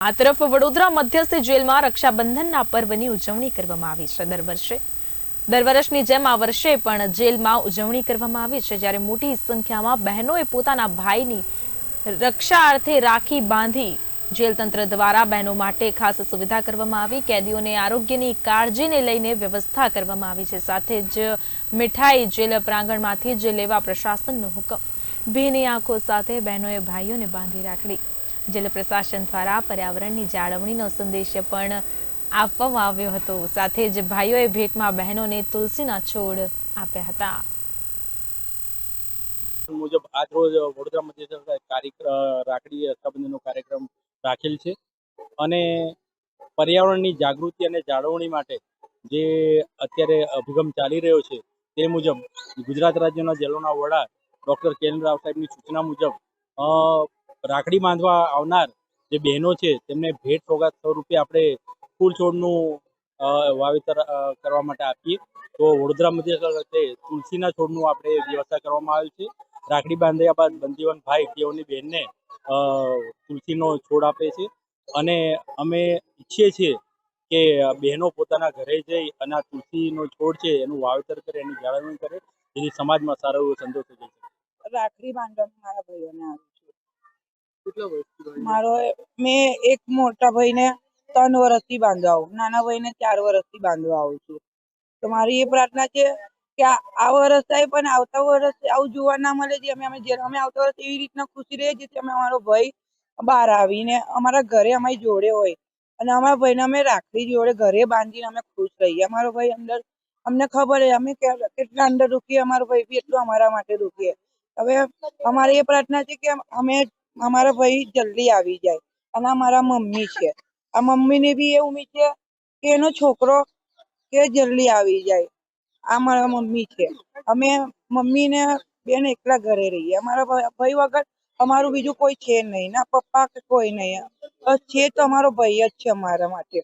આ તરફ વડોદરા મધ્યસ્થ જેલમાં રક્ષાબંધનના પર્વની ઉજવણી કરવામાં આવી છે દર વર્ષે. દર વર્ષની જેમ આ વર્ષે પણ જેલમાં ઉજવણી કરવામાં આવી છે, જ્યારે મોટી સંખ્યામાં બહેનોએ પોતાના ભાઈની રક્ષા અર્થે રાખી બાંધી જેલ તંત્ર દ્વારા બહેનો માટે ખાસ સુવિધા કરવામાં આવી. કેદીઓને આરોગ્યની કાળજીને લઈને વ્યવસ્થા કરવામાં આવી છે. સાથે જ મીઠાઈ જેલ પ્રાંગણમાંથી જ લેવા પ્રશાસનનો હુકમ. ભીની આંખો સાથે બહેનોએ ભાઈઓને બાંધી રાખડી. જેલ પ્રશાસન દ્વારા પર્યાવરણની જાળવણીનો સંદેશ પણ આપવામાં આવ્યો હતો. સાથે જ ભાઈઓએ ભેટમાં બહેનોને તુલસીના છોડ આપ્યા હતા. મુજબ આજરોજ વડોદરા મધ્ય કાર્યક્રમ રાખડી રક્ષાબંધનનો કાર્યક્રમ રાખેલ છે. અને પર્યાવરણની જાગૃતિ અને જાળવણી માટે જે અત્યારે અભિગમ ચાલી રહ્યો છે, તે મુજબ ગુજરાત રાજ્યના જેલોના વડા ડૉક્ટર કેન રાવ સાહેબની સૂચના મુજબ રાખડી બાંધવા આવનાર જે બહેનો છે, તેમને ભેટ સોગાદ સ્વરૂપે આપણે ફૂલ છોડનું વાવેતર કરવા માટે આપીએ. તો વડોદરા મધ્ય ખાતે તુલસીના છોડનું આપણે વ્યવસ્થા કરવામાં આવેલ છે. રાખડી બાંધ્યા બાદ બંદીવન ભાઈ તેઓની બહેનને તુલસીનો છોડ આપે છે. અને અમે ઈચ્છીએ છીએ કે બહેનો પોતાના ઘરે જઈ અને આ તુલસીનો છોડ છે, એનું વાવેતર કરે, એની જાળવણી કરે. જેથી સમાજમાં સારો એવો સંદેશો જઈ શકે. રાખડી બાંધવા મારા ભાઈઓને વર્ષથી મારો મેં એક મોટા ભાઈને ત્રણ વર્ષથી બાંધવા આવું. નાના ભાઈને ચાર વર્ષથી બાંધવા આવું છું. તો મારી એ પ્રાર્થના છે કે આ વર્ષ થાય પણ આવતા વર્ષ આવું જોવા ના મળે જે અમે અમે જે, અમે આવતા વર્ષ એવી રીતના ખુશી રહીએ જેથી અમે અમારો ભાઈ બહાર આવીને અમારા ઘરે અમારી જોડે હોય. અને અમારા ભાઈને અમે રાખડી જોડે ઘરે બાંધીને અમે ખુશ રહીએ. અમારો ભાઈ અંદર, અમને ખબર છે અમે કેટલા અંદર દુખીએ, અમારો ભાઈ બી એટલું અમારા માટે દુખીએ હવે અમારી એ પ્રાર્થના છે કે અમે અમારા ભાઈ જલ્દી આવી જાય અને આ મારા મમ્મી છે. આ મમ્મીને બી એ ઉમ્મીદ છે કે એનો છોકરો કે જલ્દી આવી જાય. આ મારા મમ્મી છે. અમે મમ્મી ને બેન એકલા ઘરે રહીએ. અમારા ભાઈ વગર અમારું બીજું કોઈ છે નહીં. ના પપ્પા કે કોઈ નહીં. છે તો અમારો ભાઈ જ છે અમારા માટે.